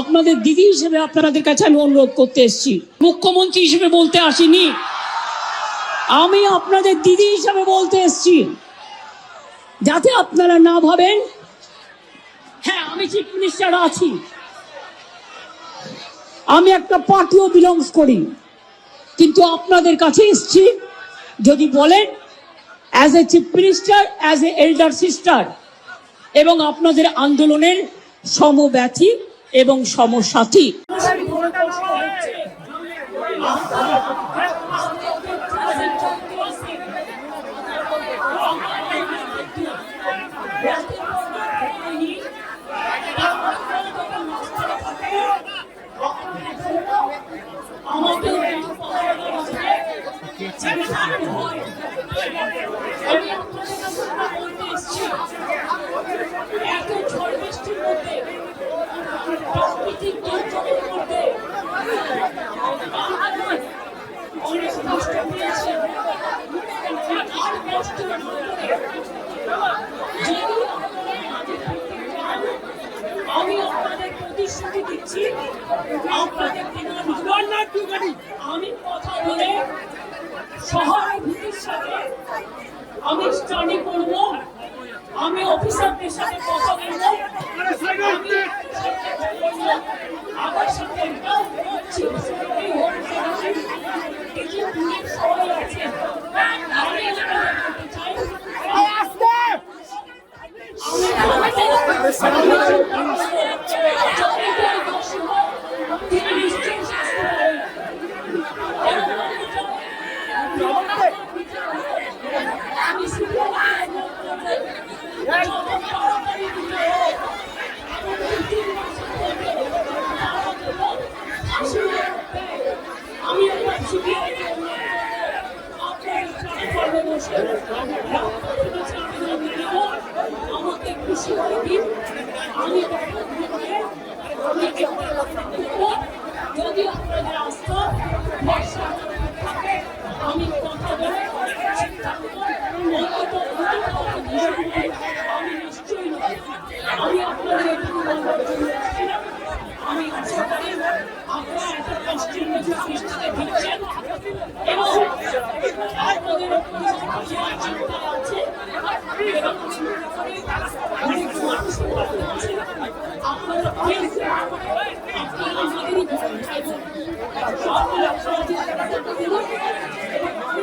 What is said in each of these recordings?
আপনাদের দিদি হিসেবে আপনাদের কাছে আমি অনুরোধ করতে এসেছি। মুখ্যমন্ত্রী হিসেবে বলতে আসিনি। আমি আপনাদের দিদি হিসেবে বলতে এসেছি। যাতে আপনারা না ভাবেন হ্যাঁ আমি চিফ মিনিস্টার আছি। আমি একটা পার্টিও বিলংস করি। কিন্তু আপনাদের কাছে এসেছি যদি বলেন as a chief minister as a elder sister এবং আপনাদের আন্দোলনের সমব্যথী এবং সমসাথী এত ঝড় বৃষ্টির মধ্যে প্রাকৃতিক দুর্যোগের মধ্যে অনেক কষ্ট পেয়েছে আর কষ্ট না করে যদি আমি আপনাদের প্রতিশ্রুতি দিচ্ছি আপনাদের বিনা আমি কথা বলে সহানুভূতির সাথে আমি স্টাডি করব আমি অফিসারদের সাথে কথা বলব। আমার সাথে chief secretary home secretary, কিছু পুলিশ সবাই আছে আমি আপনাদের বলতে চাই আমি আমার শিখিয়ে আমাকে খুশি করে দিন আমি আমি যদি আপনাদের আস্থা ভরসা থাকে আমি কথা বলে সিদ্ধান্ত অন্তত আমি নিশ্চয়ই নই। আমি আপনাদের একটু বলবার জন্য এসেছিলাম। আমি আশা করি আপনারা এত কষ্টের মধ্যে সৃষ্টিতে দিচ্ছেন এবং আপনাদের যে চিন্তা আছে এবং অনেক মানুষ আছে, আপনারা please, আপনারা আমাদেরই ভাই বোন। আপনারা সহযোগিতা করুন এবং আমি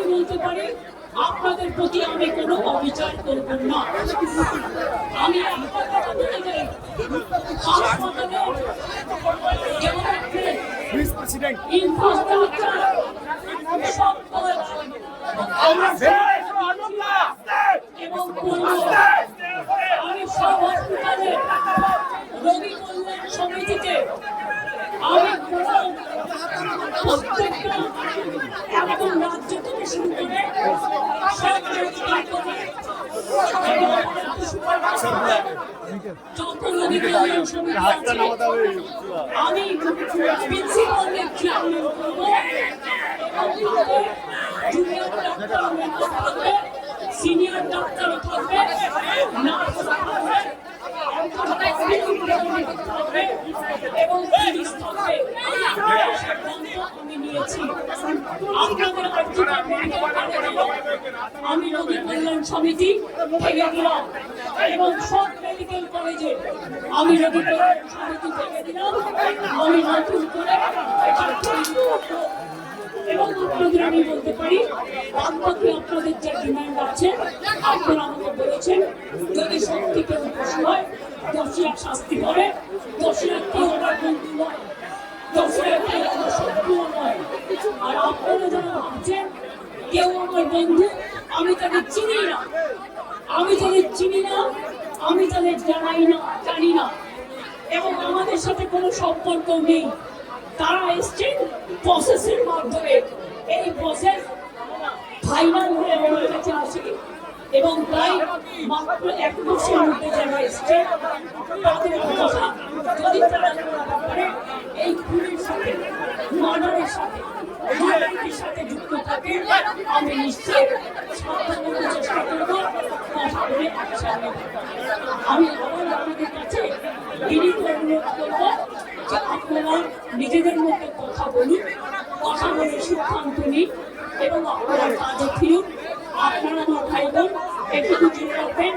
বলতে পারি আপনাদের প্রতি আমি কোনো অবিচার করব না আমি ইনফ্রাস্ট্রাকচার সব আমরা এবং আমি সব হসপিটালে প্রত্যেকটা একদম রাজ্য থেকে আমি চেয়ারম্যান করব জুনিয়র ডাক্তার থাকবে সিনিয়র ডাক্তার থাকবে নার্স থাকবে থাকবে এবং পুলিশ থাকবে সিদ্ধান্ত আমি নিয়েছি আপনাদের আমি রোগী কল্যাণ সমিতি ভেঙে দিলাম এবং সব মেডিকেল কলেজে আমি রোগী কল্যাণ সমিতি ভেঙে দিলাম আমি নতুন করে। এবং আপনাদের আমি বলতে পারি, বাদবাকি আপনাদের যে ডিমান্ড আছে, আপনারা আমাকে বলেছেন, যদি সত্যি কেউ দোষী হয়, দোষীরা শাস্তি পাবে, দোষীরা কেউ বন্ধু নয় নয় আর আপনারা যারা ভাবছেন কেউ আমার বন্ধু, আমি তাদের চিনি না। আমি তাদের চিনি না, আমি তাদের জানাই না, জানি না। এবং আমাদের সাথে কোনো সম্পর্ক নেই। তারা এসছেন প্রসেসের মাধ্যমে। এই প্রসেস ফাইনাল হয়ে আমার কাছে আসে। এবং প্রায় মাত্র এক মাসের মধ্যে যারা এসছে তাদের কথা যদি তারা করতে পারে এই খুনের সাথে মার্ডারের সাথে দুর্নীতির সাথে যুক্ত থাকে আমি নিশ্চয়ই সাবধান চেষ্টা করব কথা বলে একসাথে আমি আবার আপনাদের কাছে বিনীত অনুরোধ করব যে নিজেদের মধ্যে কথা বলুন কথা বলে সিদ্ধান্ত নিন এবং আপনারা কাজে ফিরুন আপনারা আমার ভাই বোন একটু জেনে রাখবেন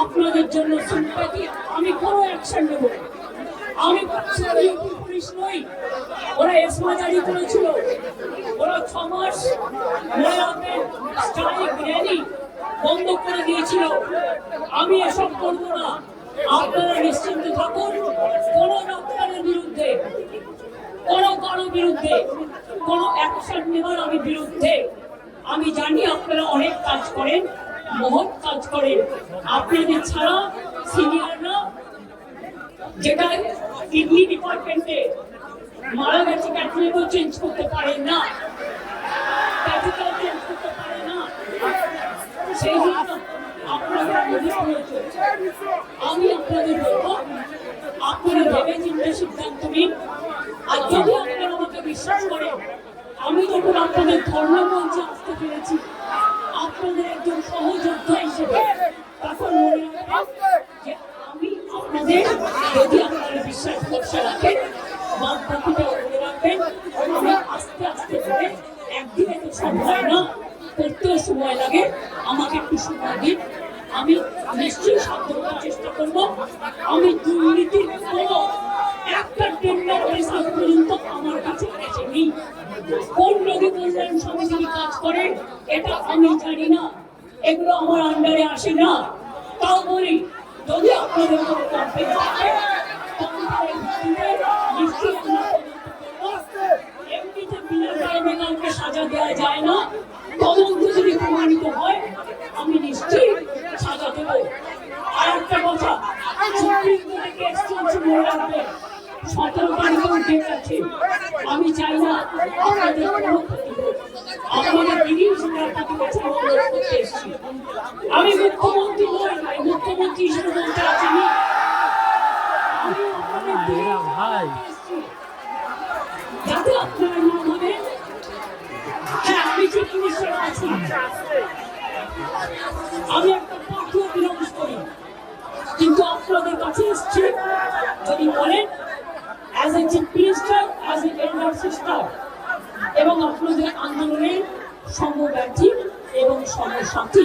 আপনাদের জন্য সিম্পাতি আমি কোনো অ্যাকশন নেব না। আমি ইউপি পুলিশ নই, ওরা এসমা জারি করেছিল ওরা ছ স্ট্রাইক র্যালি বন্ধ করে দিয়েছিল। আমি এসব করব না। আপনারা নিশ্চিন্ত থাকুন, কোন ডক্টরের বিরুদ্ধে, কোন কারও বিরুদ্ধে, কোন অ্যাকশন নেবার আমি বিরুদ্ধে। আমি জানি আপনারা অনেক কাজ করেন, মহৎ কাজ করেন। আপনাদের ছাড়া সিনিয়ররা যেটা কিডনি ডিপার্টমেন্টে মারা গেছে ক্যাথলিকও চেঞ্জ করতে পারে না। সেই জন্য আপনাদের আমি আপনাদের বলব, আপনারা ভেবে চিন্তে সিদ্ধান্ত নিন। আর যদি আপনারা আমাকে বিশ্বাস করেন, আমি যখন আপনাদের ধর্ম মঞ্চে আসতে পেরেছি, আপনাদের একজন সহযোদ্ধা হিসেবে তখন মনে আপনাদের যদি আপনারা বিশ্বাস ভরসা রাখেন বাদ বাকিটা মনে রাখবেন, আমি আস্তে আস্তে করে একদিনে তো সব হয় না, করতেও সময় লাগে, আমাকে একটু সময় দিন। আমি নিশ্চয়ই সাধ্য চেষ্টা করব। আমি দুর্নীতির কোনো একটা টেন্ডার আজ পর্যন্ত আমার কাছে আসেনি কোন রোগী কল্যাণ সমিতি কাজ করে, এটা আমি জানি না। এগুলো আমার আন্ডারে আসে না। তাও বলি সাজা দেওয়া যায় না, তদন্ত যদি প্রমাণিত হয়, আমি নিশ্চয়ই সাজা দেবো। আর একটা কথা, সুপ্রিম আছে আমি চাই না আপনাদের আমি মুখ্যমন্ত্রী নই ভাই মুখ্যমন্ত্রী হিসেবে বলতে আসিনি আমি আপনাদের দিদির ভাই এসেছি যাতে আপনারা না ভাবেন হ্যাঁ আমি চিফ মিনিস্টার আছি আমি একটা পার্টিও বিলংস করি কিন্তু আপনাদের কাছে এসেছি যদি বলেন as a chief minister as a elder sister এবং আপনাদের আন্দোলনের সমব্যথী এবং সমসাথী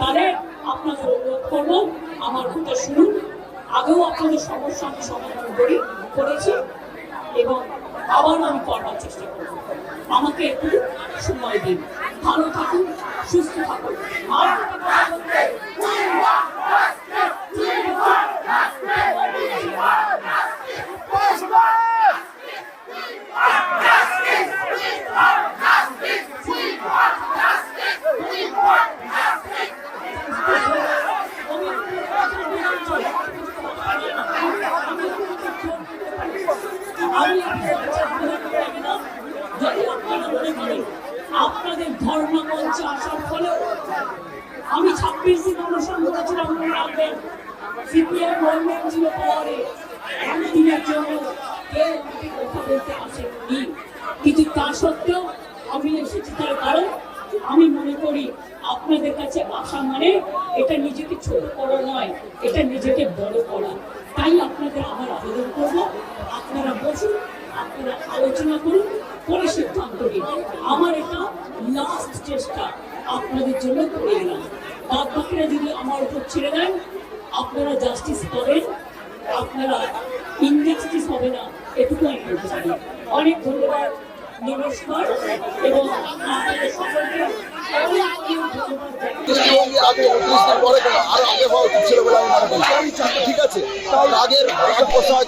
তাদের আপনাদের অনুরোধ করব, আমার কথা শুনুন। আগেও আপনাদের সমস্যা আমি সমাধান করি, করেছি, এবং আবার আমি করবার চেষ্টা করব। আমাকে একটু সময় দিন। ভালো থাকুন, সুস্থ থাকুন আর একটা কথা বলতে আমি যদি আপনারা মনে করেন আপনাদের ধর্ম মঞ্চে আসার ফলে আমি ছাব্বিশ দিন অনশন করেছিলাম মনে রাখবেন সিপিএম গভর্নমেন্ট ছিল পাওয়ারে একদিনের জন্য কেউ আমাকে কথা বলতে আসেনি কিন্তু তা সত্ত্বেও আমি এসেছি তার কারণ আমি মনে করি আপনাদের কাছে আসা মানে এটা নিজেকে ছোট করা নয়, এটা নিজেকে বড় করা। তাই আপনাদের আমার আবেদন করব। আপনারা বসুন, আপনারা আলোচনা করুন করে সিদ্ধান্ত নিন। আমার এটা লাস্ট চেষ্টা আপনাদের জন্য করে এলাম বাদ বাকিরা যদি আমার উপর ছেড়ে দেন, আপনারা জাস্টিস পাবেন, আপনারা ইনজাস্টিস হবে না। এটুকু আমি বলতে পারি অনেক ধন্যবাদ। নমস্কার এবং আপনাদের সকলকে অনেক অনেক ধন্যবাদ জানাই। আগে উনত্রিশ পরে কেন আরও আগে হওয়া উচিত ছিল বলে আমি মনে করি ঠিক আছে আগের রাগ প্রসাদ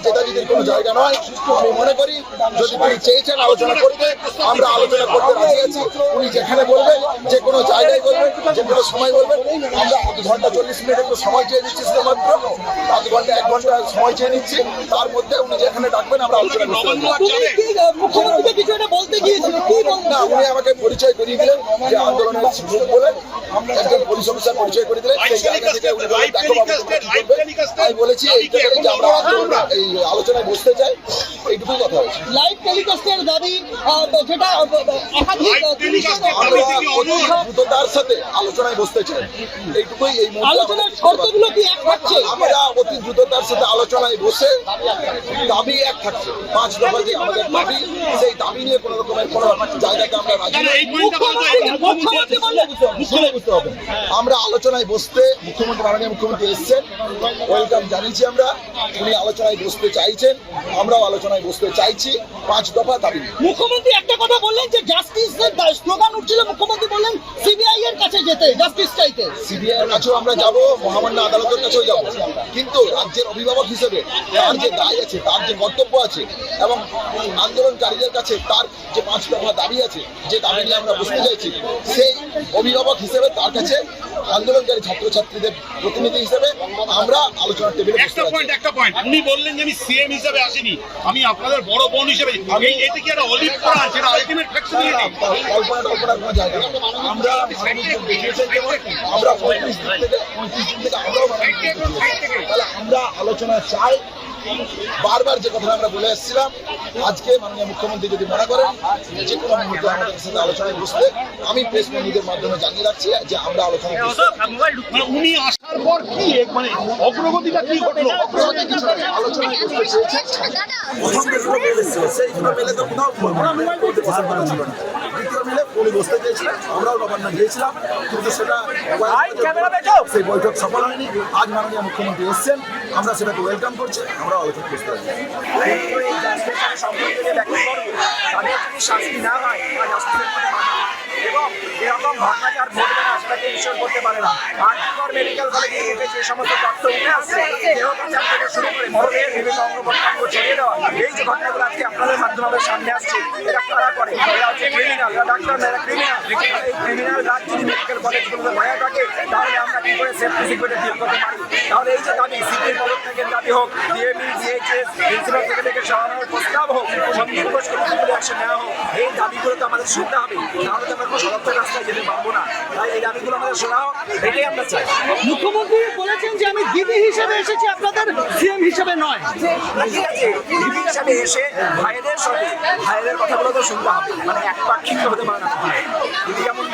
কোনো জায়গা নয় আমি মনে করি যদি তিনি চেয়েছেন আলোচনা করতে আমরা আলোচনা করতে রাজি আছি উনি যেখানে বলবেন যে কোনো জায়গায় বলবেন যে কোনো সময় বলবেন আমরা আধ ঘণ্টা চল্লিশ মিনিট একটু সময় চেয়ে নিচ্ছি শুধুমাত্র আধ ঘণ্টা এক ঘণ্টা সময় চেয়ে নিচ্ছি তার মধ্যে উনি যেখানে ডাকবেন আমরা আলোচনা করতে বলতে গিয়েছিল কি বলতে না উনি আমাকে পরিচয় করিয়ে দিলেন যে আন্দোলনের বলে একজন পুলিশ অফিসার পরিচয় করে দিলেন সেই জায়গা থেকে উনি বললেন দেখো বাবু তোমরা কি করবে?" আমি বলেছি আমরা এই আলোচনায় বসতে চাই। এইটুকুই কথা হয়েছে। লাইভ টেলিকাস্টের দাবি যেটা দ্রুততার সাথে আলোচনায় বসতে চাই। এইটুকুই এই আলোচনার শর্তগুলো কি এক থাকছে? আমরা অতি দ্রুততার সাথে আলোচনায় বসে দাবি এক থাকছে। পাঁচ দফা যে আমাদের দাবি সেই দাবি নিয়ে কোনো রকমের কোনো জায়গাতে আমরা রাজি মুখ্যমন্ত্রী মুখ্যমন্ত্রী বুঝতে হবে আমরা আলোচনায় বসতে মুখ্যমন্ত্রী মাননীয় মুখ্যমন্ত্রী এসছেন। ওয়েলকাম জানিয়েছি আমরা। উনি আলোচনায় বসতে চাইছেন। আমরাও আলোচনায় বসতে চাইছি। পাঁচ দফা দাবি। মুখ্যমন্ত্রী একটা কথা বললেন যে জাস্টিস স্লোগান উঠছিল মুখ্যমন্ত্রী বললেন সিবিআই এর কাছে যেতে জাস্টিস চাইতে। সিবিআই এর কাছেও আমরা যাব মহামান্য আদালতের কাছেও যাব। কিন্তু রাজ্যের অভিভাবক হিসেবে তার যে দায় আছে তার যে কর্তব্য আছে এবং আন্দোলনকারীদের কাছে তার যে পাঁচ দফা দাবি আছে যে দাবি নিয়ে আমরা বসতে চাইছি সেই অভিভাবক হিসেবে তার কাছে আন্দোলনকারী ছাত্রছাত্রীদের প্রতিনিধি হিসেবে আমরা আলোচনার টেবিলে একটা পয়েন্ট একটা পয়েন্ট উনি বললেন যে আমি সিএম হিসেবে আসিনি। আমি আপনাদের বড় বোন হিসেবে এই এতে কি একটা অলিভ করা আলটিমেট ফ্লেক্সিবিলিটি কল্পনা কল্পনার কোনো জায়গা আমরা আমরা পঁয়ত্রিশ দিন থেকে পঁয়ত্রিশ দিন থেকে আমরাও তাহলে আমরা আলোচনা চাই। বারবার যে কথা আমরা বলে এসেছিলাম আজকে মাননীয় মুখ্যমন্ত্রী যদি মনে করেন যে কোনো মুহূর্তে আমাদের সাথে আলোচনায় বসতে আমি প্রেস কর্মীদের মাধ্যমে জানিয়ে রাখছি যে আমরা উনি আসার পর কি মানে অগ্রগতিটা কি ঘটলো? আমরাও নবান্ন গিয়েছিলাম কিন্তু সেটা সেই বৈঠক সফল হয়নি। আজ মাননীয় মুখ্যমন্ত্রী এসেছেন। আমরা সেটাকে ওয়েলকাম করছি। আমরা আলোচনা করতে পারি সম্পর্কে যে করব তাদের যদি শাস্তি না হয় এবং এরকম আর ঘটবে না, সেটাকে ঈশ্বর করতে পারে না। আর্থিকর মেডিকেল কলেজে থেকে যে সমস্ত তথ্য উঠে আসছে, দেহ বিচার থেকে শুরু করে মরণের বিভিন্ন অঙ্গ প্রত্যঙ্গ ছড়িয়ে দেওয়া, এই যে ঘটনাগুলো আজকে আপনাদের মাধ্যমে সামনে আসছে, এরা কারা করে? এরা হচ্ছে ক্রিমিনাল এরা ডাক্তার এরা ক্রিমিনাল এই ক্রিমিনাল রাজ যদি মেডিকেল কলেজগুলোতে হয়ে থাকে, তাহলে আমরা কি করে সেফটি সিকিউরিটি করতে পারি তাহলে এই যে দাবি সিপির পদত্যাগের দাবি হোক ডিএইচএস প্রিন্সিপাল থেকে সরানোর প্রস্তাব হোক সন্দীপ ঘোষকে প্রতিগুলো অ্যাকশন নেওয়া হোক এই দাবিগুলো তো আমাদের শুনতে হবে। তাহলে তো আমরা কোনো সদর্থক রাস্তায় যেতে পারব না। তাই এই দাবিগুলো আমাদের শোনা হোক এটাই আমরা চাই। মুখ্যমন্ত্রী বলেছেন যে আমি দিদি হিসেবে এসেছি আপনাদের সিএম হিসেবে নয়। ঠিক আছে দিদি হিসাবে এসে ভাইদের সাথে ভাইদের কথাগুলো তো শুনতে হবে। মানে একপাক্ষিক হতে পারে না। দিদি যেমন বলবে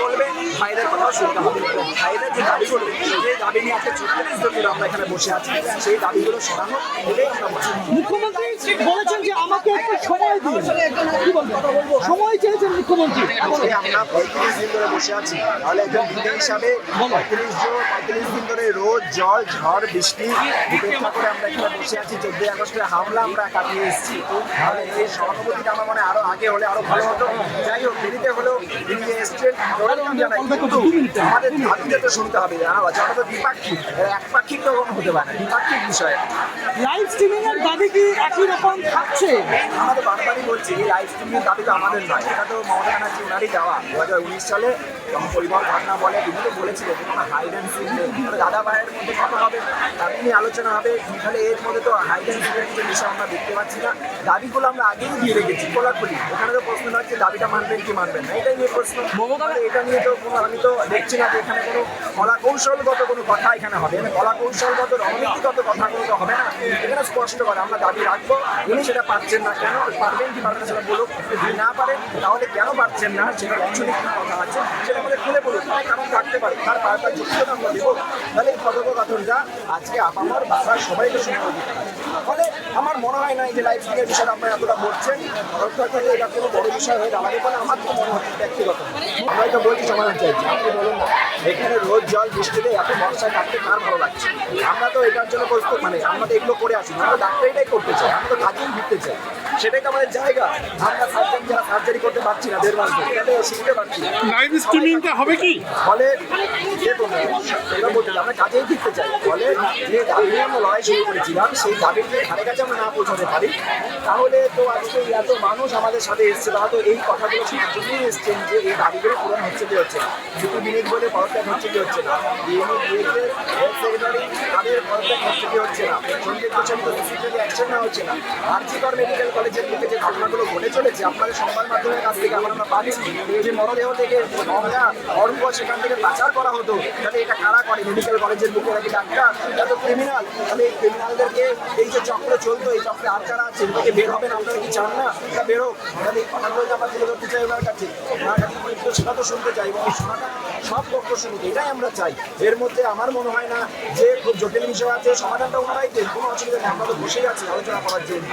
ভাইদের কথাও শুনতে হবে। ভাইদের যে দাবিগুলো যে দাবি নিয়ে আজকে দিন ধরে আমরা এখানে বসে আছি সেই দাবিগুলো শোনানো এটাই আমরা মুখ্যমন্ত্রী বলেছেন যে আমাকে একটু সময় দিন। কি সময় চেয়েছেন মুখ্যমন্ত্রী। আমরা পঁয়ত্রিশ দিন ধরে বসে আছি। তাহলে একজন দিদি হিসাবে পঁয়ত্রিশ জন পঁয়ত্রিশ দিন ধরে রোদ জল ঝড় বৃষ্টি উপেক্ষা করে আমরা এখানে বসে আছি। চোদ্দই আগস্টের হামলা আমরা কাটিয়ে এসেছি। তাহলে এই সহানুভূতিটা আমার মনে হয় আরও আগে হলে আরও ভালো হতো। যাই হোক দেরিতে হলেও তিনি যে এসছেন ওয়েলকাম জানাই কিন্তু আমাদের দাবিটা তো শুনতে হবে জানা আছে আমরা তো দ্বিপাক্ষিক একপাক্ষিক তো কোনো হতে পারে দ্বিপাক্ষিক বিষয়। লাইভ স্ট্রিমিং এর দাবি কি একই রকম থাকছে? আমরা তো বারবারই বলছি এই লাইভ স্ট্রিমের দাবি তো আমাদের নয় এটা তো মমতা ব্যানার্জি ওনারই দেওয়া। দু হাজার উনিশ সালে যখন পরিবার ঘটনা বলে তিনি তো বলেছিলেন যে কোনো হাইড অ্যান্ড সিক নেই তাহলে দাদা ভাইয়ের মধ্যে কথা হবে দাবি নিয়ে আলোচনা হবে তাহলে এর মধ্যে তো হাইড অ্যান্ড সিকের কিছু বিষয় আমরা দেখতে পাচ্ছি না। দাবিগুলো আমরা আগেই দিয়ে রেখেছি খোলাখুলি। এখানে তো প্রশ্ন হচ্ছে দাবিটা মানবেন কি মানবেন না এটাই নিয়ে প্রশ্ন। এটা নিয়ে তো কোনো আমি তো দেখছি না যে এখানে কোনো কলা কৌশলগত কোনো কথা এখানে হবে মানে কলা কৌশলগত রণনীতিগত কথাগুলো তো হবে না। এখানে স্পষ্ট করে আমরা দাবি রাখব, উনি সেটা পাচ্ছেন না কেন? পারবেন কি পারবেন সেটা বলুক। যদি না পারে, তাহলে কেন পারছেন না? সেটা অ্যাকচুয়ালি কি কথা আছে, সেটা আমাদের খুলে বলুক। কারণ থাকতে পারে। তার পারপার যুক্তিও আমরা দেবো। তাহলে আজকে আপামর বাবার সবাইকে শুনে দিতে ফলে আমার মনে হয় না এই যে লাইফ স্কিলের বিষয়টা আপনারা এতটা বলছেন অর্থাৎ এটা কোনো বড় বিষয় হয়ে দাঁড়াবে বলে আমার তো মনে হচ্ছে ব্যক্তিগত। আমরা তো বলছি সমাধান চাইছি। আপনি বলুন না এখানে রোজ জল বৃষ্টিতে এত বর্ষায় কাটতে কার ভালো লাগছে? আমরা তো এটার জন্য প্রস্তুত মানে আমরা তো এগুলো করে আসি আমরা ডাক্তারিটাই করতে চাই আমরা তো কাজেই ফিরতে চাই। সেটাই তো আমাদের জায়গা। আমরা সার্জারি যারা সার্জারি করতে পারছি না দেড় মাস ধরে তাহলে শিখতে পারছি লাইভ স্ট্রিমিংটা হবে কি? ফলে দেখুন এটা বলতে কাজেই ফিরতে চাই ফলে যে দাবি নিয়ে আমরা লড়াই শুরু করেছিলাম, সেই দাবির ধারে কাছে আমরা না পৌঁছাতে পারি, তাহলে তো আজকে এত মানুষ আমাদের সাথে এসছে, তারা তো এই কথাগুলো শোনার এসছেন যে এই দাবিগুলো পূরণ হচ্ছে কি হচ্ছে দুটো মিনিট বলে পদত্যাগ হচ্ছে কি হচ্ছে না। তাদের পদত্যাগ হচ্ছে কি হচ্ছে না। সঞ্জীব গোস্বামী তো সিসিটিভি অ্যাকশন নেওয়া হচ্ছে না, আরজিকর মেডিকেল কলেজের দিকে যে ঘটনাগুলো ঘটেছে চলেছে, আপনাদের সংবাদ মাধ্যমের কাছ থেকে আমরা পাচ্ছি যে মরদেহ থেকে গঙ্গা অর্ঘ সেখান থেকে পাচার করা হতো। তাহলে এটা কারা করে মেডিকেল কলেজের বুকে নাকি ডাক্তার এটা তো ক্রিমিনাল তাহলে এই ক্রিমিনালদেরকে এই যে চক্র চলতো, এই চক্রে আর কারা আছে, এগুলোকে বের হবেন, আপনারা কি চান না? এটা বেরো তাহলে এই কথাগুলো যে আমরা তুলে ধরতে চাই ওনার কাছে ওনার কাছে কিন্তু সেটা তো শুনতে চাই এবং শোনাটা সব পক্ষ শুনুক, এটাই আমরা চাই। এর মধ্যে আমার মনে হয় না যে খুব জটিল বিষয় আছে, সমাধানটা ওনারাই দেন, কোনো অসুবিধা নেই, আমরা তো বসেই আছি, আলোচনা করার জন্য।